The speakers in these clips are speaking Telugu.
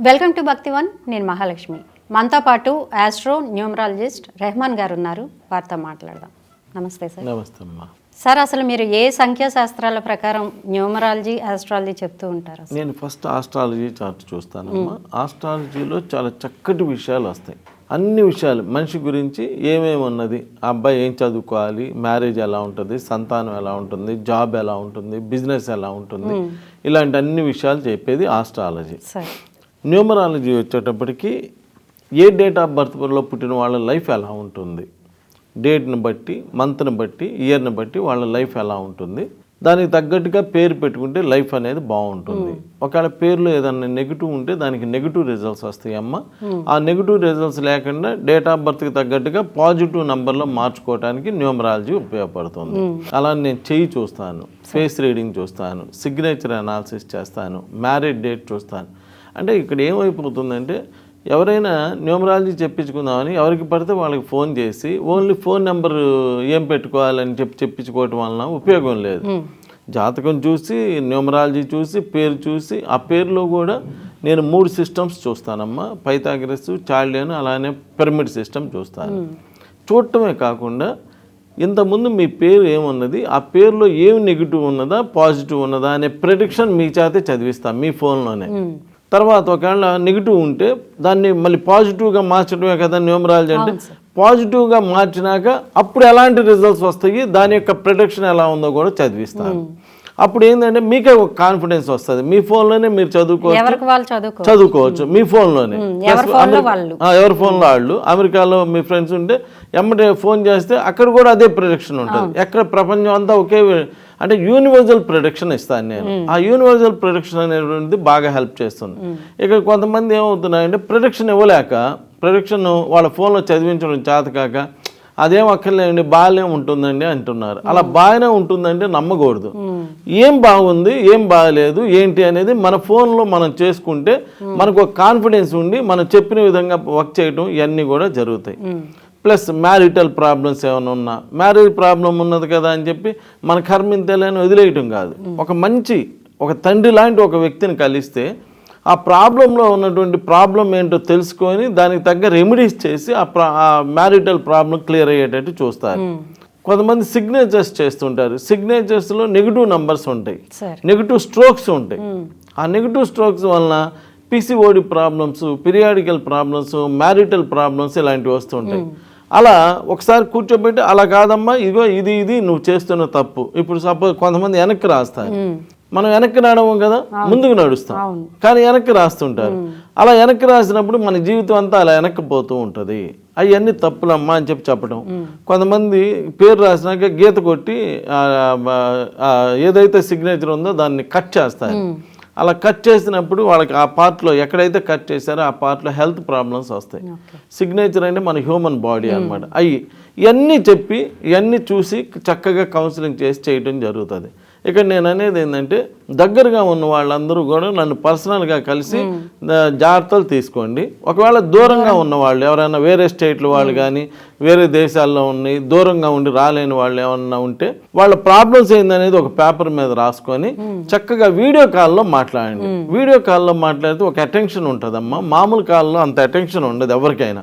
వెల్కమ్ టు భక్తివన్ నేను మహాలక్ష్మి. మనతో పాటు ఆస్ట్రో న్యూమరాలజిస్ట్ రెహమాన్ గారు ఉన్నారు వారితో మాట్లాడదాం. నమస్తే సార్. నమస్తే అమ్మా. సార్ అసలు మీరు ఏ సంఖ్యాశాస్త్రాల ప్రకారం న్యూమరాలజీ ఆస్ట్రాలజీ చెప్తూ ఉంటారు? నేను ఫస్ట్ ఆస్ట్రాలజీ చార్ట్ చూస్తానమ్మా. ఆస్ట్రాలజీలో చాలా చక్కటి విషయాలు వస్తాయి. అన్ని విషయాలు మనిషి గురించి ఏమేమి ఉన్నది అబ్బాయి ఏం చదువుకోవాలి మ్యారేజ్ ఎలా ఉంటుంది సంతానం ఎలా ఉంటుంది జాబ్ ఎలా ఉంటుంది బిజినెస్ ఎలా ఉంటుంది ఇలాంటి అన్ని విషయాలు చెప్పేది ఆస్ట్రాలజీ. సార్. న్యూమరాలజీ వచ్చేటప్పటికి ఏ డేట్ ఆఫ్ బర్త్లో పుట్టిన వాళ్ళ లైఫ్ ఎలా ఉంటుంది? డేట్ని బట్టి మంత్ని బట్టి ఇయర్ని బట్టి వాళ్ళ లైఫ్ ఎలా ఉంటుంది? దానికి తగ్గట్టుగా పేరు పెట్టుకుంటే లైఫ్ అనేది బాగుంటుంది. ఒకవేళ పేరులో ఏదైనా నెగిటివ్ ఉంటే దానికి నెగిటివ్ రిజల్ట్స్ వస్తాయి అమ్మ. ఆ నెగిటివ్ రిజల్ట్స్ లేకుండా డేట్ ఆఫ్ బర్త్కి తగ్గట్టుగా పాజిటివ్ నంబర్లో మార్చుకోవడానికి న్యూమరాలజీ ఉపయోగపడుతుంది. అలా నేను చెయ్యి చూస్తాను ఫేస్ రీడింగ్ చూస్తాను సిగ్నేచర్ అనాలిసిస్ చేస్తాను మ్యారేజ్ డేట్ చూస్తాను. అంటే ఇక్కడ ఏమైపోతుందంటే ఎవరైనా న్యూమరాలజీ చెప్పించుకుందామని ఎవరికి పడితే వాళ్ళకి ఫోన్ చేసి ఓన్లీ ఫోన్ నెంబర్ ఏం పెట్టుకోవాలని చెప్పి చెప్పించుకోవటం వలన ఉపయోగం లేదు. జాతకం చూసి న్యూమరాలజీ చూసి పేరు చూసి ఆ పేరులో కూడా నేను మూడు సిస్టమ్స్ చూస్తానమ్మా. పైథాగరస్ చార్లియన్ అలానే పిరమిడ్ సిస్టమ్ చూస్తాను. చూడటమే కాకుండా ఇంతకుముందు మీ పేరు ఏమున్నది ఆ పేరులో ఏం నెగిటివ్ ఉన్నదా పాజిటివ్ ఉన్నదా అనే ప్రెడిక్షన్ మీ చేతే చదివిస్తాం మీ ఫోన్లోనే. తర్వాత ఒకవేళ నెగిటివ్ ఉంటే దాన్ని మళ్ళీ పాజిటివ్గా మార్చడమే కదా న్యూమరాలజీ అంటే పాజిటివ్గా మార్చినాక అప్పుడు ఎలాంటి రిజల్ట్స్ వస్తాయి? దాని యొక్క ప్రొడక్షన్ ఎలా ఉందో కూడా చదివిస్తాను. అప్పుడు ఏంటంటే మీకే ఒక కాన్ఫిడెన్స్ వస్తుంది. మీ ఫోన్లోనే మీరు చదువుకోవచ్చు. చదువుకోవచ్చు. మీ ఫోన్లోనే ఎవరి ఫోన్లో వాళ్ళు. ఆ, ఎవరి ఫోన్లో వాళ్ళు. అమెరికాలో మీ ఫ్రెండ్స్ ఉంటే ఎమ్మటే ఫోన్ చేస్తే అక్కడ కూడా అదే ప్రొడక్షన్ ఉంటుంది. ఎక్కడ ప్రపంచం అంతా ఒకే అంటే యూనివర్సల్ ప్రొడక్షన్ ఇస్తాను నేను. ఆ యూనివర్సల్ ప్రొడక్షన్ అనేటువంటిది బాగా హెల్ప్ చేస్తుంది. ఇక్కడ కొంతమంది ఏమవుతున్నాయంటే ప్రొడక్షన్ ఇవ్వలేక ప్రొడక్షన్ వాళ్ళ ఫోన్లో చదివించడం చేతకాక అదేం అక్కర్లేదండి బాగానే ఉంటుందండి అంటున్నారు. అలా బాగానే ఉంటుందంటే నమ్మకూడదు. ఏం బాగుంది ఏం బాగలేదు ఏంటి అనేది మన ఫోన్లో మనం చేసుకుంటే మనకు ఒక కాన్ఫిడెన్స్ ఉండి మనం చెప్పిన విధంగా వర్క్ చేయటం ఇవన్నీ కూడా జరుగుతాయి. ప్లస్ మ్యారిటల్ ప్రాబ్లమ్స్ ఏమైనా ఉన్నా మ్యారేజ్ ప్రాబ్లం ఉన్నది కదా అని చెప్పి మన కర్మింతేలని వదిలేయటం కాదు. ఒక మంచి ఒక తండ్రి లాంటి ఒక వ్యక్తిని కలిస్తే ఆ ప్రాబ్లంలో ఉన్నటువంటి ప్రాబ్లం ఏంటో తెలుసుకొని దానికి తగ్గ రెమెడీస్ చేసి ఆ ప్రా ఆ మ్యారిటల్ ప్రాబ్లం క్లియర్ అయ్యేటట్టు చూస్తారు. కొంతమంది సిగ్నేచర్స్ చేస్తుంటారు. సిగ్నేచర్స్లో నెగిటివ్ నంబర్స్ ఉంటాయి. నెగిటివ్ స్ట్రోక్స్ ఉంటాయి. ఆ నెగిటివ్ స్ట్రోక్స్ వలన PCOD problems periodical problems marital problems ఇలాంటివి వస్తుంటాయి. అలా ఒకసారి కూర్చోబెట్టి అలా కాదమ్మా ఇదిగో ఇది ఇది నువ్వు చేస్తున్న తప్పు. ఇప్పుడు సపోజ్ కొంతమంది వెనక్కి రాస్తారు. మనం వెనక్కి రావడం కదా ముందుకు నడుస్తాం. కానీ వెనక్కి రాస్తుంటారు. అలా వెనక్కి రాసినప్పుడు మన జీవితం అంతా అలా వెనక్కి పోతూ ఉంటుంది. అవన్నీ తప్పులమ్మా అని చెప్పి చెప్పడం కొంతమంది పేరు రాసినాక గీత కొట్టి ఏదైతే సిగ్నేచర్ ఉందో దాన్ని కట్ చేస్తారు. అలా కట్ చేసినప్పుడు వాళ్ళకి ఆ పార్ట్లో ఎక్కడైతే కట్ చేశారో ఆ పార్ట్లో హెల్త్ ప్రాబ్లమ్స్ వస్తాయి. సిగ్నేచర్ అంటే మన హ్యూమన్ బాడీ అన్నమాట. అవి ఇవన్నీ చెప్పి ఇవన్నీ చూసి చక్కగా కౌన్సిలింగ్ చేసి చేయడం జరుగుతుంది. ఇక్కడ నేను అనేది ఏంటంటే దగ్గరగా ఉన్న వాళ్ళందరూ కూడా నన్ను పర్సనల్గా కలిసి జాగ్రత్తలు తీసుకోండి. ఒకవేళ దూరంగా ఉన్న వాళ్ళు ఎవరైనా వేరే స్టేట్ల వాళ్ళు కానీ వేరే దేశాల్లో ఉన్నాయి దూరంగా ఉండి రాలేని వాళ్ళు ఏమన్నా ఉంటే వాళ్ళ ప్రాబ్లమ్స్ ఏందనేది ఒక పేపర్ మీద రాసుకొని చక్కగా వీడియో కాల్లో మాట్లాడండి. వీడియో కాల్లో మాట్లాడితే ఒక అటెన్షన్ ఉంటుందమ్మా. మామూలు కాల్లో అంత అటెన్షన్ ఉండదు ఎవరికైనా.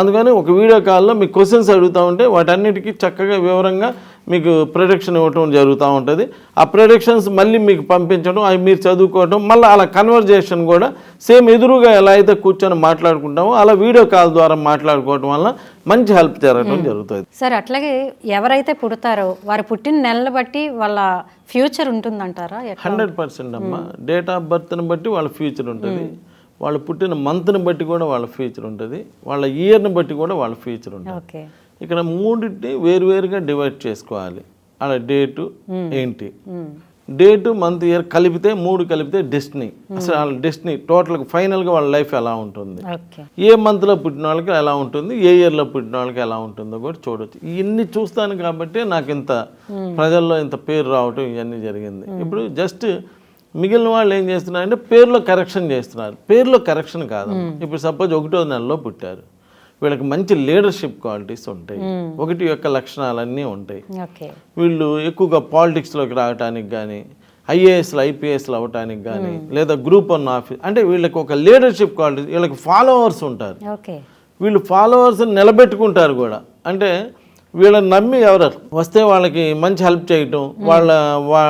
అందుకని ఒక వీడియో కాల్లో మీకు క్వశ్చన్స్ అడుగుతూ ఉంటే వాటన్నిటికీ చక్కగా వివరంగా మీకు ప్రొడక్షన్ ఇవ్వటం జరుగుతూ ఉంటుంది. ఆ ప్రొడక్షన్స్ మళ్ళీ మీకు పంపించడం అవి మీరు చదువుకోవడం మళ్ళీ అలా కన్వర్జేషన్ కూడా సేమ్ ఎదురుగా ఎలా అయితే కూర్చొని మాట్లాడుకుంటామో అలా వీడియో కాల్ ద్వారా మాట్లాడుకోవడం వల్ల మంచి హెల్ప్ జరగడం జరుగుతుంది. సార్ అట్లాగే ఎవరైతే పుడతారో వారు పుట్టిన నెలలు బట్టి వాళ్ళ ఫ్యూచర్ ఉంటుందంటారా? హండ్రెడ్ పర్సెంట్ అమ్మా. డేట్ ఆఫ్ బర్త్ని బట్టి వాళ్ళ ఫ్యూచర్ ఉంటుంది. వాళ్ళు పుట్టిన మంత్ని బట్టి కూడా వాళ్ళ ఫ్యూచర్ ఉంటుంది. వాళ్ళ ఇయర్ని బట్టి కూడా వాళ్ళ ఫ్యూచర్ ఉంటుంది. ఓకే. ఇక్కడ మూడింటిని వేరువేరుగా డివైడ్ చేసుకోవాలి. అలా డేటు ఏంటి? డేటు మంత్ ఇయర్ కలిపితే మూడు కలిపితే డెస్టినీ అసలు వాళ్ళ డెస్టినీ టోటల్గా ఫైనల్గా వాళ్ళ లైఫ్ ఎలా ఉంటుంది? ఏ మంత్లో పుట్టిన వాళ్ళకి ఎలా ఉంటుంది? ఏ ఇయర్లో పుట్టిన వాళ్ళకి ఎలా ఉంటుందో కూడా చూడొచ్చు. ఇవన్నీ చూస్తాను కాబట్టి నాకు ఇంత ప్రజల్లో ఇంత పేరు రావటం ఇవన్నీ జరిగింది. ఇప్పుడు జస్ట్ మిగిలిన వాళ్ళు ఏం చేస్తున్నారంటే పేరులో కరెక్షన్ చేస్తున్నారు. పేరులో కరెక్షన్ కాదు ఇప్పుడు సపోజ్ ఒకటో నెలలో పుట్టారు. వీళ్ళకి మంచి లీడర్షిప్ క్వాలిటీస్ ఉంటాయి. ఒకటి యొక్క లక్షణాలన్నీ ఉంటాయి. వీళ్ళు ఎక్కువగా పాలిటిక్స్లోకి రావడానికి కానీ ఐఏఎస్లు ఐపీఎస్లు అవ్వటానికి కానీ లేదా గ్రూప్ వన్ ఆఫీస్ అంటే వీళ్ళకి ఒక లీడర్షిప్ క్వాలిటీ వీళ్ళకి ఫాలోవర్స్ ఉంటారు. వీళ్ళు ఫాలోవర్స్ నిలబెట్టుకుంటారు కూడా. అంటే వీళ్ళని నమ్మి ఎవరు వస్తే వాళ్ళకి మంచి హెల్ప్ చేయటం వాళ్ళ వా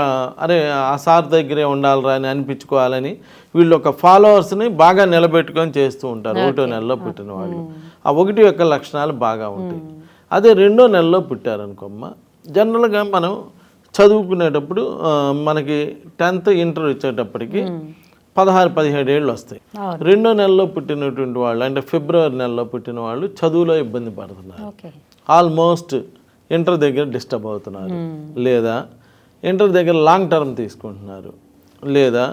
అరే ఆ సార్ దగ్గరే ఉండాలిరా అని అనిపించుకోవాలని వీళ్ళు ఒక ఫాలోవర్స్ని బాగా నిలబెట్టుకొని చేస్తూ ఉంటారు. ఒకటో నెలలో పుట్టిన వాళ్ళు. ఆ ఒకటి యొక్క లక్షణాలు బాగా ఉంటాయి. అదే రెండో నెలలో పుట్టారనుకోమ్మ జనరల్గా మనం చదువుకునేటప్పుడు మనకి టెన్త్ ఇంటర్ వచ్చేటప్పటికి పదహారు పదిహేడు ఏళ్ళు వస్తాయి. రెండో నెలలో పుట్టినటువంటి వాళ్ళు అంటే ఫిబ్రవరి నెలలో పుట్టిన వాళ్ళు చదువులో ఇబ్బంది పడుతున్నారు. ఆల్మోస్ట్ ఇంటర్ దగ్గర డిస్టర్బ్ అవుతున్నారు. లేదా ఇంటర్ దగ్గర లాంగ్ టర్మ్ తీసుకుంటున్నారు. లేదా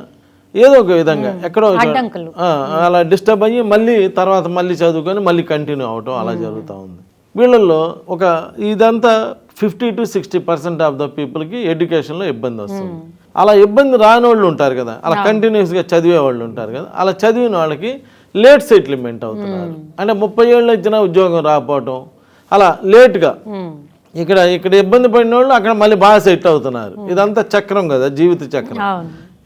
ఏదో ఒక విధంగా ఎక్కడో అడ్డంకులు. ఆ, అలా డిస్టర్బ్ అయ్యి మళ్ళీ తర్వాత మళ్ళీ చదువుకొని మళ్ళీ కంటిన్యూ అవటం అలా జరుగుతూ ఉంది. వీళ్ళల్లో ఒక ఇదంతా fifty to sixty percent of the పీపుల్కి ఎడ్యుకేషన్లో ఇబ్బంది వస్తుంది. అలా ఇబ్బంది రాని వాళ్ళు ఉంటారు కదా అలా కంటిన్యూస్గా చదివే వాళ్ళు ఉంటారు కదా అలా చదివిన వాళ్ళకి లేట్ సెటిల్మెంట్ అవుతున్నారు. అంటే ముప్పై ఏళ్ళు వచ్చినా ఉద్యోగం రాకపోవటం అలా లేట్గా. ఇక్కడ ఇక్కడ ఇబ్బంది పడిన వాళ్ళు అక్కడ మళ్ళీ బాగా సెట్ అవుతున్నారు. ఇదంతా చక్రం కదా జీవిత చక్రం.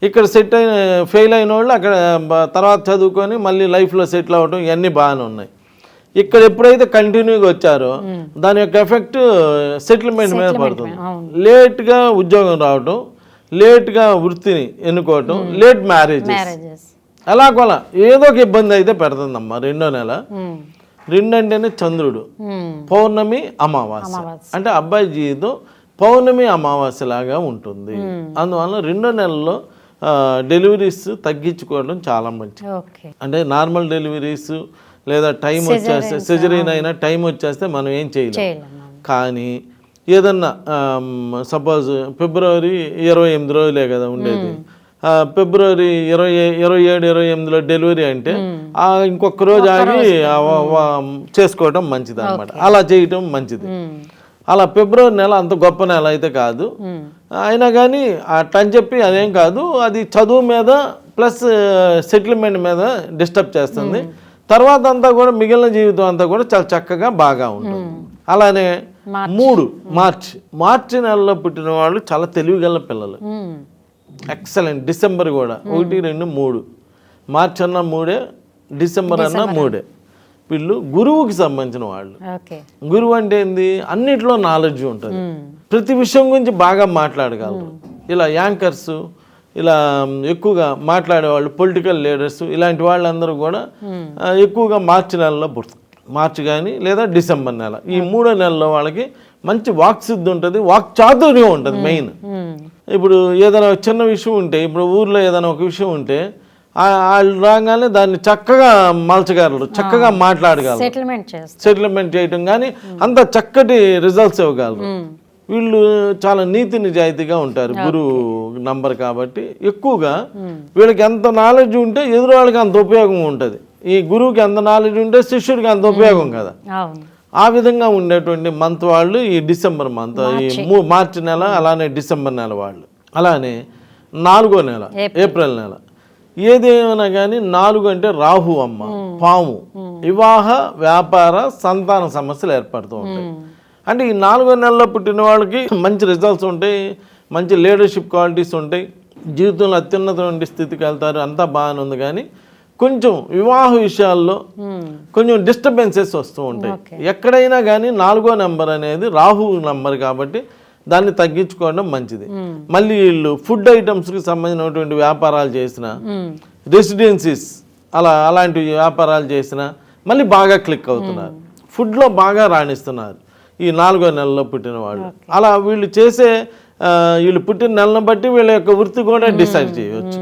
ఇక్కడ సెట్ అయిన ఫెయిల్ అయిన వాళ్ళు అక్కడ తర్వాత చదువుకొని మళ్ళీ లైఫ్లో సెటిల్ అవ్వడం ఇవన్నీ బాగానే ఉన్నాయి. ఇక్కడ ఎప్పుడైతే కంటిన్యూగా వచ్చారో దాని యొక్క ఎఫెక్ట్ సెటిల్మెంట్ మీద పడుతుంది. లేట్గా ఉద్యోగం రావటం లేట్గా వృత్తిని ఎన్నుకోవటం లేట్ మ్యారేజ్ మ్యారేజెస్. అలా కొలా ఏదో ఒక ఇబ్బంది అయితే పెడుతుందమ్మా రెండో నెల. రెండు అంటేనే చంద్రుడు. పౌర్ణమి అమావాస్య. అంటే అబ్బాయి జీవితం పౌర్ణమి అమావాస్య లాగా ఉంటుంది. అందువల్ల రెండో నెలలో డెలివరీస్ తగ్గించుకోవడం చాలా మంచిది. అంటే నార్మల్ డెలివరీస్ లేదా టైం వచ్చేస్తే సిజరీన్ అయినా టైం వచ్చేస్తే మనం ఏం చేయలేం. కానీ ఏదన్నా సపోజ్ ఫిబ్రవరి ఇరవై ఎనిమిది రోజులే కదా ఉండేది. ఆ, ఫిబ్రవరి ఇరవై ఇరవై ఏడు ఇరవై ఎనిమిదిలో డెలివరీ అంటే ఆ ఇంకొక రోజు ఆగి చేసుకోవటం మంచిది అనమాట అలా చేయటం మంచిది. అలా ఫిబ్రవరి నెల అంత గొప్ప నెల అయితే కాదు. అయినా కానీ అట్లా అని చెప్పి అదేం కాదు అది చదువు మీద ప్లస్ సెటిల్మెంట్ మీద డిస్టర్బ్ చేస్తుంది. తర్వాత అంతా కూడా మిగిలిన జీవితం అంతా కూడా చాలా చక్కగా బాగా ఉంటుంది. అలానే మూడు మార్చి. మార్చి నెలలో పుట్టిన వాళ్ళు చాలా తెలివిగల పిల్లలు. ఎక్సలెంట్ డిసెంబర్ కూడా. ఒకటి రెండు మూడు. మార్చ్ అన్న మూడే డిసెంబర్ అన్న మూడే. వీళ్ళు గురువుకి సంబంధించిన వాళ్ళు. గురువు అంటే ఏంది? అన్నిట్లో నాలెడ్జ్ ఉంటుంది. ప్రతి విషయం గురించి బాగా మాట్లాడగలరు. ఇలా యాంకర్స్ ఇలా ఎక్కువగా మాట్లాడేవాళ్ళు పొలిటికల్ లీడర్స్ ఇలాంటి వాళ్ళందరూ కూడా ఎక్కువగా మార్చి నెలలో పుడతారు మార్చి కానీ లేదా డిసెంబర్ నెల. ఈ మూడో నెలలో వాళ్ళకి మంచి వాక్ సిద్ధి ఉంటుంది వాక్ చాతుర్యం ఉంటుంది మెయిన్ ఇప్పుడు ఏదైనా చిన్న విషయం ఉంటే ఇప్పుడు ఊర్లో ఏదైనా ఒక విషయం ఉంటే వాళ్ళు రాగానే దాన్ని చక్కగా మలచగలరు చక్కగా మాట్లాడగలరు. సెటిల్మెంట్ చేయటం కానీ అంత చక్కటి రిజల్ట్స్ ఇవ్వగలరు. వీళ్ళు చాలా నీతి నిజాయితీగా ఉంటారు గురువు నంబర్ కాబట్టి. ఎక్కువగా వీళ్ళకి ఎంత నాలెడ్జ్ ఉంటే ఎదురు వాళ్ళకి అంత ఉపయోగం ఉంటుంది. ఈ గురువుకి ఎంత నాలెడ్జ్ ఉంటే శిష్యుడికి అంత ఉపయోగం కదా. ఆ విధంగా ఉండేటువంటి మంత్ వాళ్ళు ఈ డిసెంబర్ మంత్ ఈ మార్చి. నెల అలానే డిసెంబర్ నెల వాళ్ళు. అలానే నాలుగో నెల ఏప్రిల్. నెల. ఏదేమైనా కానీ నాలుగు అంటే రాహు అమ్మ పాము. వివాహ వ్యాపార సంతాన సమస్యలు ఏర్పడుతూ ఉంటాయి. అంటే ఈ నాలుగో నెలలో పుట్టిన వాళ్ళకి మంచి రిజల్ట్స్ ఉంటాయి మంచి లీడర్షిప్ క్వాలిటీస్ ఉంటాయి. జీవితంలో అత్యున్నతమైన స్థితికి వెళ్తారు అంతా బాగానే ఉంది. కానీ కొంచెం వివాహ విషయాల్లో కొంచెం డిస్టర్బెన్సెస్ వస్తూ ఉంటాయి. ఎక్కడైనా కానీ నాలుగో నెంబర్ అనేది రాహు నెంబర్ కాబట్టి దాన్ని తగ్గించుకోవడం మంచిది. మళ్ళీ వీళ్ళు ఫుడ్ ఐటమ్స్కి సంబంధించినటువంటి వ్యాపారాలు చేసిన రెసిడెన్సీస్ అలా అలాంటి వ్యాపారాలు చేసిన మళ్ళీ బాగా క్లిక్ అవుతున్నారు. ఫుడ్లో బాగా రాణిస్తున్నారు ఈ నాలుగో నెలలో పుట్టిన వాళ్ళు. అలా వీళ్ళు చేసే వీళ్ళు పుట్టిన నెలను బట్టి వీళ్ళ యొక్క వృత్తి కూడా డిసైడ్ చేయవచ్చు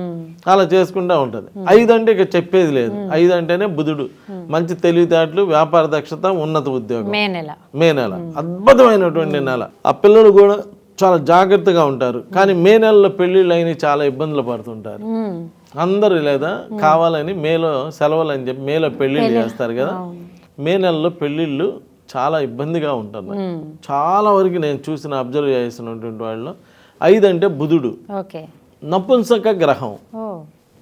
అలా చేసుకుంటూ ఉంటుంది. ఐదు అంటే ఇక చెప్పేది లేదు. ఐదు అంటేనే బుధుడు. మంచి తెలివితేటలు వ్యాపార దక్షత ఉన్నత ఉద్యోగం. మే నెల. అద్భుతమైనటువంటి నెల. ఆ పిల్లలు కూడా చాలా జాగ్రత్తగా ఉంటారు. కానీ మే నెలలో పెళ్ళిళ్ళు అయిన చాలా ఇబ్బందులు పడుతుంటారు. అందరూ లేదా కావాలని మేలో సెలవులు అని చెప్పి మేలో పెళ్ళిళ్ళు చేస్తారు కదా. మే నెలలో పెళ్ళిళ్ళు చాలా ఇబ్బందిగా ఉంటుంది చాలా వరకు నేను చూసిన అబ్జర్వ్ చేసినటువంటి వాళ్ళు ఐదు అంటే బుధుడు నపుంసక గ్రహం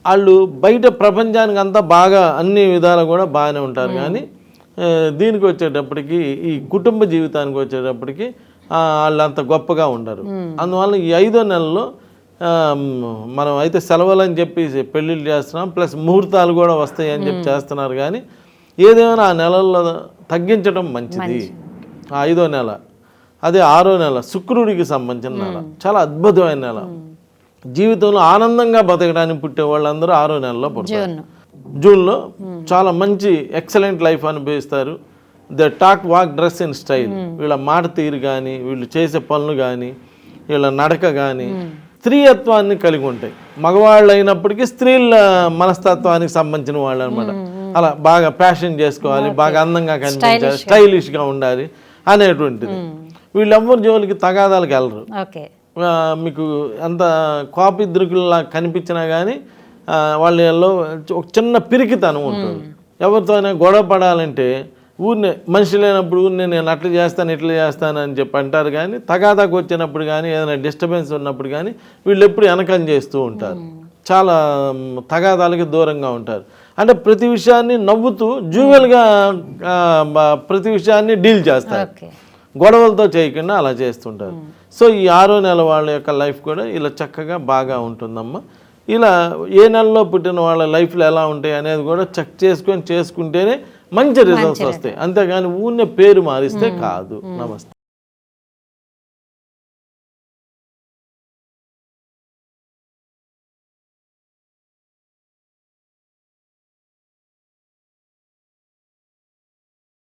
వాళ్ళు బయట ప్రపంచానికి అంతా బాగా అన్ని విధాలు కూడా బాగానే ఉంటారు. కానీ దీనికి వచ్చేటప్పటికి ఈ కుటుంబ జీవితానికి వచ్చేటప్పటికి వాళ్ళు అంత గొప్పగా ఉండరు. అందువల్ల ఈ ఐదో నెలలో మనం అయితే సెలవులు అని చెప్పి పెళ్ళిళ్ళు చేస్తున్నాం ప్లస్ ముహూర్తాలు కూడా వస్తాయి అని చెప్పి చేస్తున్నారు. కానీ ఏదేమైనా ఆ నెలల్లో తగ్గించడం మంచిది. ఆ ఐదో నెల. అదే ఆరో నెల శుక్రుడికి సంబంధించిన నెల. చాలా అద్భుతమైన నెల. జీవితంలో ఆనందంగా బతకడానికి పుట్టే వాళ్ళందరూ ఆరో నెలలో పుడతారు. జూన్ జూన్లో చాలా మంచి ఎక్సలెంట్ లైఫ్ అనుభవిస్తారు. The talk walk dress in style. వీళ్ళ మాట తీరు కానీ వీళ్ళు చేసే పనులు కానీ వీళ్ళ నడక కానీ స్త్రీయత్వాన్ని కలిగి ఉంటాయి. మగవాళ్ళు అయినప్పటికీ స్త్రీల మనస్తత్వానికి సంబంధించిన వాళ్ళు అనమాట అలా బాగా ఫ్యాషన్ చేసుకోవాలి బాగా అందంగా కనిపించాలి స్టైలిష్గా ఉండాలి అనేటువంటిది. వీళ్ళెవ్వరు జోలికి తగాదాలకు వెళ్ళరు. మీకు అంత కోపిద్రుకుల్లా కనిపించినా కానీ వాళ్ళలో ఒక చిన్న పిరికితనం ఉంటుంది. ఎవరితోనైనా గొడవ పడాలంటే ఊరినే మనిషి లేనప్పుడు ఊరినే నేను అట్లా చేస్తాను ఇట్లా చేస్తాను అని చెప్పి అంటారు కానీ తగాదాకు వచ్చినప్పుడు కానీ ఏదైనా డిస్టర్బెన్స్ ఉన్నప్పుడు కానీ వీళ్ళు ఎప్పుడు వెనకం చేస్తూ ఉంటారు. చాలా తగాదాలకి దూరంగా ఉంటారు. అంటే ప్రతి విషయాన్ని నవ్వుతూ జూవెల్గా ప్రతి విషయాన్ని డీల్ చేస్తారు. గొడవలతో చేయకుండా అలా చేస్తుంటారు. సో ఈ ఆరో నెల వాళ్ళ యొక్క లైఫ్ కూడా ఇలా చక్కగా బాగా ఉంటుందమ్మా. ఇలా ఏ నెలలో పుట్టిన వాళ్ళ లైఫ్లో ఎలా ఉంటాయి అనేది కూడా చెక్ చేసుకొని చేసుకుంటేనే మంచి రిజల్ట్స్ వస్తాయి. అంతేగాని ఊరినే పేరు మారిస్తే కాదు. నమస్తే.